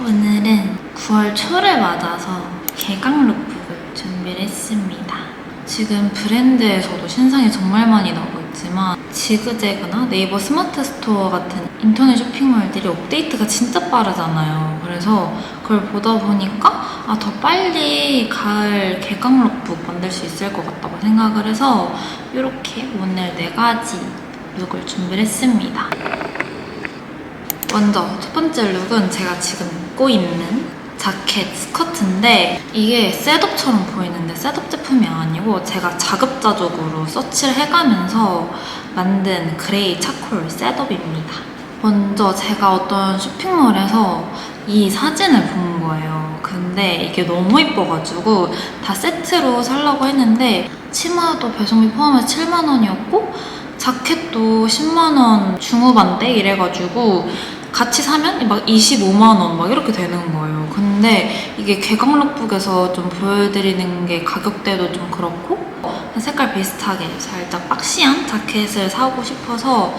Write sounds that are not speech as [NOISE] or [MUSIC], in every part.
오늘은 9월 초를 맞아서 개강 룩북을 준비를 했습니다. 지금 브랜드에서도 신상이 정말 많이 나오고 있지만 지그재그나 네이버 스마트 스토어 같은 인터넷 쇼핑몰들이 업데이트가 진짜 빠르잖아요. 그래서 그걸 보다 보니까 아, 더 빨리 가을 개강 룩북 만들 수 있을 것 같다고 생각을 해서 이렇게 오늘 네 가지 룩을 준비를 했습니다. 먼저 첫 번째 룩은 제가 지금 입고 있는 자켓 스커트인데 이게 셋업처럼 보이는데 셋업 제품이 아니고 제가 자급자족으로 서치를 해가면서 만든 그레이 차콜 셋업입니다. 먼저 제가 어떤 쇼핑몰에서 이 사진을 본 거예요. 근데 이게 너무 이뻐가지고 다 세트로 살라고 했는데 치마도 배송비 포함해서 7만 원이었고 자켓도 10만 원 중후반대 이래가지고 같이 사면 막 25만 원 막 이렇게 되는 거예요. 근데 이게 개강룩북에서 좀 보여드리는 게 가격대도 좀 그렇고 색깔 비슷하게 살짝 박시한 자켓을 사고 싶어서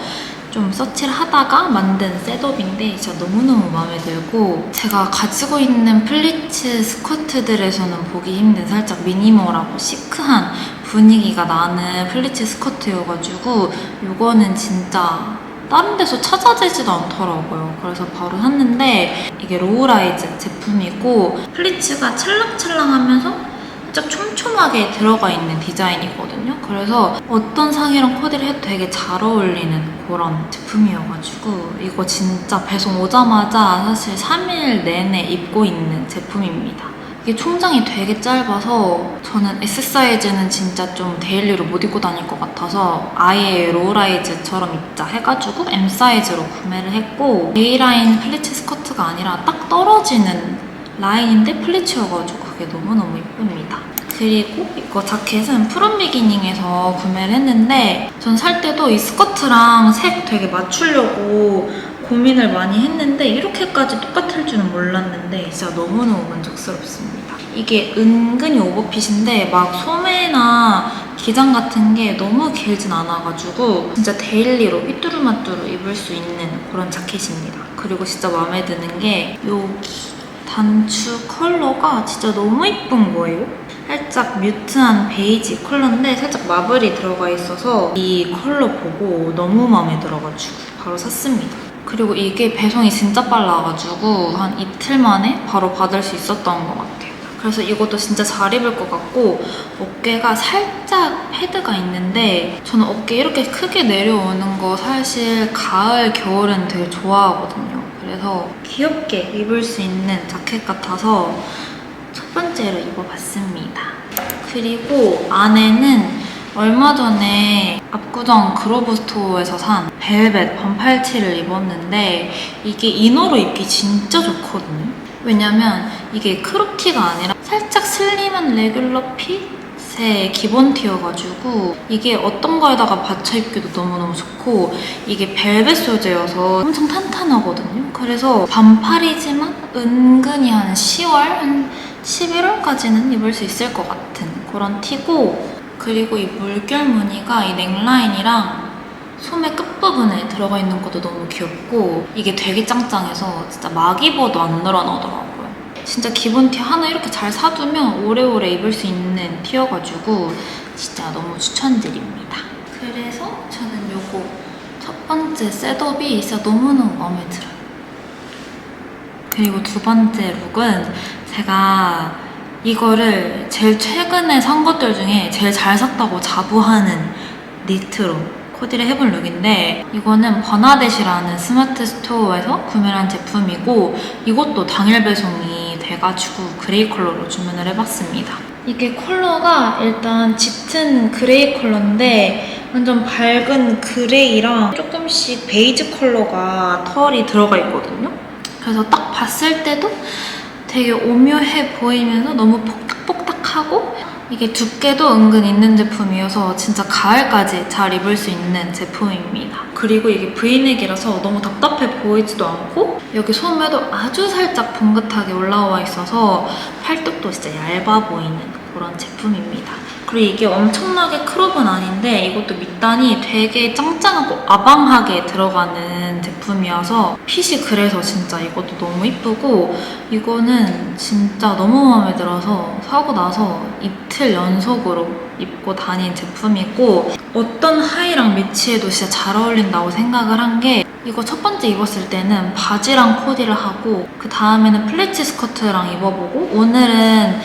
좀 서치를 하다가 만든 셋업인데 진짜 너무너무 마음에 들고 제가 가지고 있는 플리츠 스커트들에서는 보기 힘든 살짝 미니멀하고 시크한 분위기가 나는 플리츠 스커트여가지고 이거는 진짜 다른 데서 찾아지지도 않더라고요. 그래서 바로 샀는데 이게 로우라이즈 제품이고 플리츠가 찰랑찰랑하면서 살짝 촘촘하게 들어가 있는 디자인이거든요. 그래서 어떤 상이랑 코디를 해도 되게 잘 어울리는 그런 제품이어가지고 이거 진짜 배송 오자마자 사실 3일 내내 입고 있는 제품입니다. 이게 총장이 되게 짧아서 저는 S 사이즈는 진짜 좀 데일리로 못 입고 다닐 것 같아서 아예 로우라이즈처럼 입자 해가지고 M 사이즈로 구매를 했고 A라인 플리츠 스커트가 아니라 딱 떨어지는 라인인데 플리츠여가지고 그게 너무너무 예쁩니다. 그리고 이거 자켓은 프롬 비기닝에서 구매를 했는데 전 살 때도 이 스커트랑 색 되게 맞추려고 고민을 많이 했는데 이렇게까지 똑같을 줄은 몰랐는데 진짜 너무너무 만족스럽습니다. 이게 은근히 오버핏인데 막 소매나 기장 같은 게 너무 길진 않아가지고 진짜 데일리로 삐뚤루마뚜루 입을 수 있는 그런 자켓입니다. 그리고 진짜 마음에 드는 게 여기 단추 컬러가 진짜 너무 이쁜 거예요. 살짝 뮤트한 베이지 컬러인데 살짝 마블이 들어가 있어서 이 컬러 보고 너무 마음에 들어가지고 바로 샀습니다. 그리고 이게 배송이 진짜 빨라가지고 한 이틀 만에 바로 받을 수 있었던 것 같아요. 그래서 이것도 진짜 잘 입을 것 같고 어깨가 살짝 패드가 있는데 저는 어깨 이렇게 크게 내려오는 거 사실 가을, 겨울엔 되게 좋아하거든요. 그래서 귀엽게 입을 수 있는 자켓 같아서 첫 번째로 입어봤습니다. 그리고 안에는 얼마 전에 압구정 그로브 스토어에서 산 벨벳 반팔티를 입었는데 이게 이너로 입기 진짜 좋거든요. 왜냐면 이게 크롭티가 아니라 살짝 슬림한 레귤러 핏의 기본 티여가지고 이게 어떤 거에다가 받쳐 입기도 너무너무 좋고 이게 벨벳 소재여서 엄청 탄탄하거든요. 그래서 반팔이지만 은근히 한 10월, 한 11월까지는 입을 수 있을 것 같은 그런 티고 그리고 이 물결 무늬가 이 넥라인이랑 소매 끝부분에 들어가 있는 것도 너무 귀엽고 이게 되게 짱짱해서 진짜 막 입어도 안 늘어나더라고요. 진짜 기본 티 하나 이렇게 잘 사두면 오래오래 입을 수 있는 티여가지고 진짜 너무 추천드립니다. 그래서 저는 요거 첫 번째 셋업이 진짜 너무너무 마음에 들어요. 그리고 두 번째 룩은 제가 이거를 제일 최근에 산 것들 중에 제일 잘 샀다고 자부하는 니트로 코디를 해본 룩인데 이거는 버나데시라는 스마트 스토어에서 구매를 한 제품이고 이것도 당일 배송이 돼가지고 그레이 컬러로 주문을 해봤습니다. 이게 컬러가 일단 짙은 그레이 컬러인데 완전 밝은 그레이랑 조금씩 베이지 컬러가 털이 들어가 있거든요. 그래서 딱 봤을 때도 되게 오묘해 보이면서 너무 뽁닥뽁닥하고 이게 두께도 은근 있는 제품이어서 진짜 가을까지 잘 입을 수 있는 제품입니다. 그리고 이게 브이넥이라서 너무 답답해 보이지도 않고 여기 소매도 아주 살짝 봉긋하게 올라와 있어서 팔뚝도 진짜 얇아 보이는 그런 제품입니다. 그리고 이게 엄청나게 크롭은 아닌데 이것도 밑단이 되게 짱짱하고 아방하게 들어가는 제품이어서 핏이 그래서 진짜 이것도 너무 이쁘고 이거는 진짜 너무 마음에 들어서 사고 나서 이틀 연속으로 입고 다닌 제품이고 어떤 하의랑 매치해도 진짜 잘 어울린다고 생각을 한 게 이거 첫 번째 입었을 때는 바지랑 코디를 하고 그 다음에는 플리츠 스커트랑 입어보고 오늘은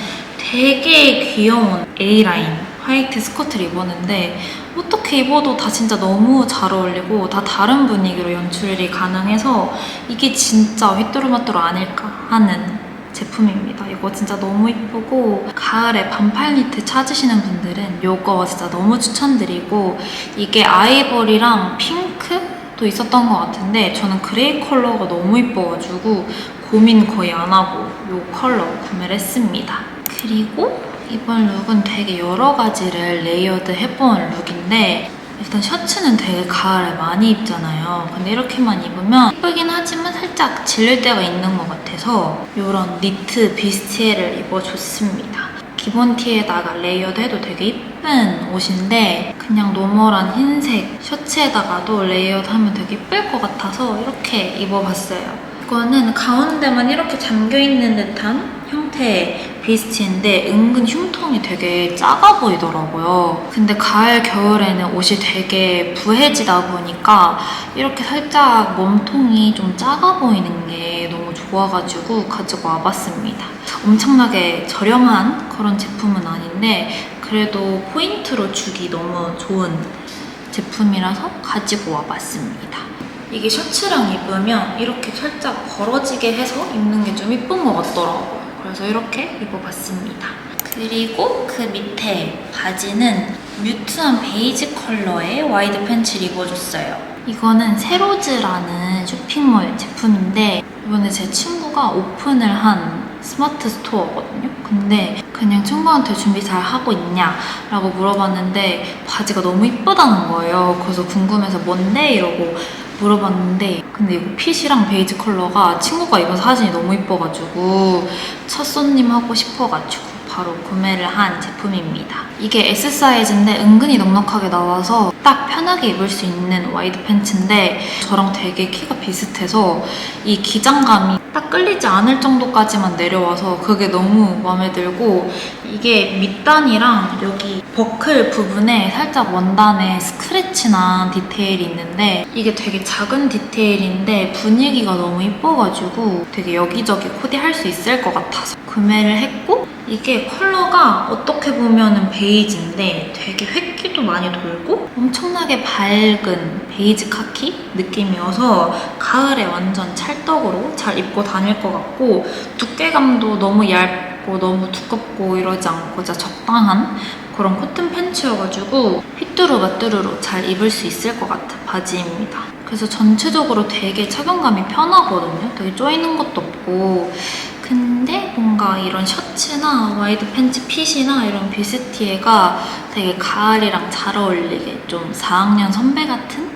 되게 귀여운 A라인 화이트 스커트를 입었는데 어떻게 입어도 다 진짜 너무 잘 어울리고 다 다른 분위기로 연출이 가능해서 이게 진짜 휘뚜루마뚜루 아닐까 하는 제품입니다. 이거 진짜 너무 이쁘고 가을에 반팔 니트 찾으시는 분들은 이거 진짜 너무 추천드리고 이게 아이보리랑 핑크도 있었던 것 같은데 저는 그레이 컬러가 너무 이뻐가지고 고민 거의 안 하고 이 컬러 구매를 했습니다. 그리고 이번 룩은 되게 여러 가지를 레이어드 해본 룩인데 일단 셔츠는 되게 가을에 많이 입잖아요. 근데 이렇게만 입으면 예쁘긴 하지만 살짝 질릴 때가 있는 것 같아서 이런 니트 비스티에를 입어줬습니다. 기본 티에다가 레이어드 해도 되게 예쁜 옷인데 그냥 노멀한 흰색 셔츠에다가도 레이어드 하면 되게 예쁠 것 같아서 이렇게 입어봤어요. 이거는 가운데만 이렇게 잠겨있는 듯한 형태의 비스티인데 은근 흉통이 되게 작아 보이더라고요. 근데 가을, 겨울에는 옷이 되게 부해지다 보니까 이렇게 살짝 몸통이 좀 작아 보이는 게 너무 좋아가지고 가지고 와봤습니다. 엄청나게 저렴한 그런 제품은 아닌데 그래도 포인트로 주기 너무 좋은 제품이라서 가지고 와봤습니다. 이게 셔츠랑 입으면 이렇게 살짝 벌어지게 해서 입는 게 좀 이쁜 것 같더라고요. 그래서 이렇게 입어봤습니다. 그리고 그 밑에 바지는 뮤트한 베이지 컬러의 와이드 팬츠를 입어줬어요. 이거는 세로즈라는 쇼핑몰 제품인데 이번에 제 친구가 오픈을 한 스마트 스토어거든요. 근데 그냥 친구한테 준비 잘 하고 있냐? 라고 물어봤는데 바지가 너무 이쁘다는 거예요. 그래서 궁금해서 뭔데? 이러고 물어봤는데 근데 이거 핏이랑 베이지 컬러가 친구가 입은 사진이 너무 이뻐가지고 첫 손님 하고 싶어가지고 바로 구매를 한 제품입니다. 이게 S 사이즈인데 은근히 넉넉하게 나와서 딱 편하게 입을 수 있는 와이드 팬츠인데 저랑 되게 키가 비슷해서 이 기장감이 딱 끌리지 않을 정도까지만 내려와서 그게 너무 마음에 들고 이게 밑단이랑 여기 버클 부분에 살짝 원단에 스크래치난 디테일이 있는데 이게 되게 작은 디테일인데 분위기가 너무 이뻐가지고 되게 여기저기 코디할 수 있을 것 같아서 구매를 했고 이게 컬러가 어떻게 보면은 베이지인데 되게 획기도 많이 돌고 엄청나게 밝은 베이지 카키 느낌이어서 가을에 완전 찰떡으로 잘 입고 다닐 것 같고 두께감도 너무 얇고 너무 두껍고 이러지 않고 진짜 적당한 그런 코튼 팬츠여가지고 휘뚜루 마뚜루로 잘 입을 수 있을 것 같은 바지입니다. 그래서 전체적으로 되게 착용감이 편하거든요. 되게 쪼이는 것도 없고 근데 뭔가 이런 셔츠나 와이드 팬츠 핏이나 이런 비스티에가 되게 가을이랑 잘 어울리게 좀 4학년 선배 같은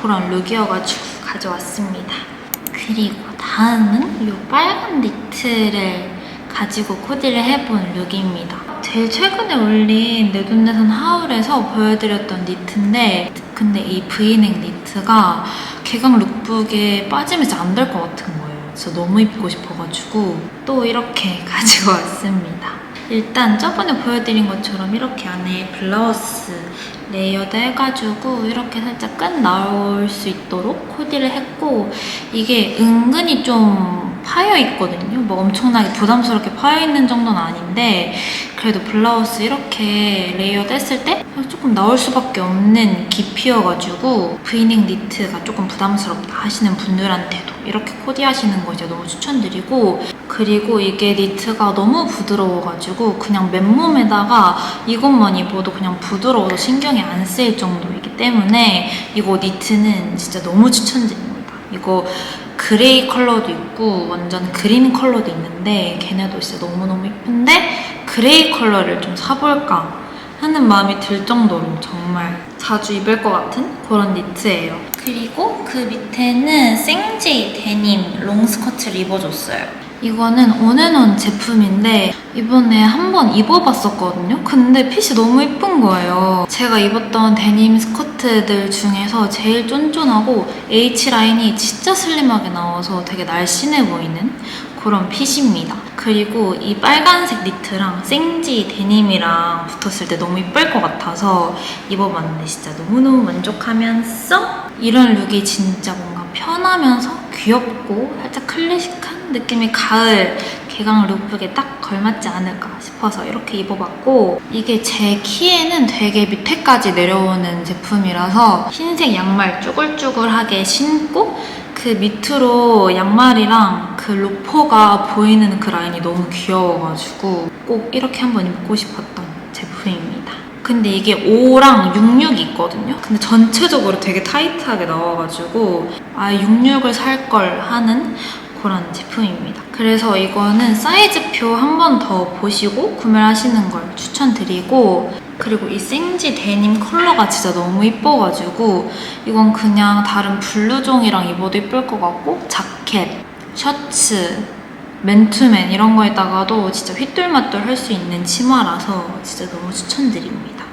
그런 룩이어가지고 가져왔습니다. 그리고 다음은 이 빨간 니트를 가지고 코디를 해본 룩입니다. 제일 최근에 올린 내 돈내산 하울에서 보여드렸던 니트인데 근데 이 브이넥 니트가 개강 룩북에 빠지면 안 될 것 같은 진짜 너무 입고 싶어가지고 또 이렇게 [LAUGHS] 가지고 왔습니다. 일단 저번에 보여드린 것처럼 이렇게 안에 블라우스 레이어드 해가지고 이렇게 살짝 끈 나올 수 있도록 코디를 했고 이게 은근히 좀 파여 있거든요. 뭐 엄청나게 부담스럽게 파여 있는 정도는 아닌데 그래도 블라우스 이렇게 레이어드 했을 때 조금 나올 수밖에 없는 깊이여가지고 브이넥 니트가 조금 부담스럽다 하시는 분들한테도 이렇게 코디하시는 거 이제 너무 추천드리고 그리고 이게 니트가 너무 부드러워가지고 그냥 맨몸에다가 이것만 입어도 그냥 부드러워서 신경이 안 쓰일 정도이기 때문에 이거 니트는 진짜 너무 추천드립니다. 이거 그레이 컬러도 있고 완전 그린 컬러도 있는데 걔네도 진짜 너무너무 예쁜데 그레이 컬러를 좀 사볼까 하는 마음이 들 정도로 정말 자주 입을 것 같은 그런 니트예요. 그리고 그 밑에는 생지 데님 롱 스커트를 입어줬어요. 이거는 온앤온 제품인데 이번에 한 번 입어봤었거든요. 근데 핏이 너무 이쁜 거예요. 제가 입었던 데님 스커트들 중에서 제일 쫀쫀하고 H라인이 진짜 슬림하게 나와서 되게 날씬해 보이는 그런 핏입니다. 그리고 이 빨간색 니트랑 생지 데님이랑 붙었을 때 너무 이쁠 것 같아서 입어봤는데 진짜 너무너무 만족하면서 이런 룩이 진짜 뭔가 편하면서 귀엽고 살짝 클래식한 느낌의 가을 개강 룩북에 딱 걸맞지 않을까 싶어서 이렇게 입어봤고 이게 제 키에는 되게 밑에까지 내려오는 제품이라서 흰색 양말 쭈글쭈글하게 신고 그 밑으로 양말이랑 그 로퍼가 보이는 그 라인이 너무 귀여워가지고 꼭 이렇게 한번 입고 싶었던 제품입니다. 근데 이게 5랑 66이 있거든요. 근데 전체적으로 되게 타이트하게 나와가지고 아 66을 살 걸 하는 그런 제품입니다. 그래서 이거는 사이즈표 한 번 더 보시고 구매를 하시는 걸 추천드리고 그리고 이 생지 데님 컬러가 진짜 너무 이뻐가지고 이건 그냥 다른 블루종이랑 입어도 이쁠 것 같고 자켓, 셔츠, 맨투맨 이런 거에다가도 진짜 휘뚤마뚤 할 수 있는 치마라서 진짜 너무 추천드립니다.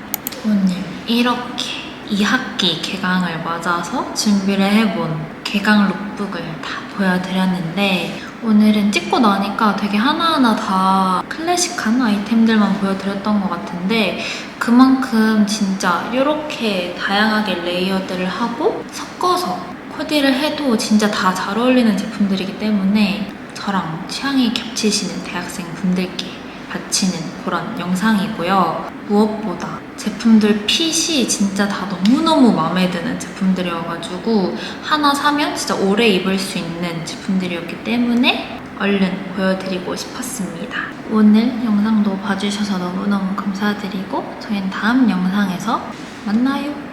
오늘 이렇게 2학기 개강을 맞아서 준비를 해본 개강 룩북을 다 보여드렸는데 오늘은 찍고 나니까 되게 하나하나 다 클래식한 아이템들만 보여드렸던 것 같은데 그만큼 진짜 이렇게 다양하게 레이어드를 하고 섞어서 코디를 해도 진짜 다 잘 어울리는 제품들이기 때문에 저랑 취향이 겹치시는 대학생 분들께 바치는 그런 영상이고요. 무엇보다 제품들 핏이 진짜 다 너무너무 마음에 드는 제품들이어가지고 하나 사면 진짜 오래 입을 수 있는 제품들이었기 때문에 얼른 보여드리고 싶었습니다. 오늘 영상도 봐주셔서 너무너무 감사드리고 저희는 다음 영상에서 만나요.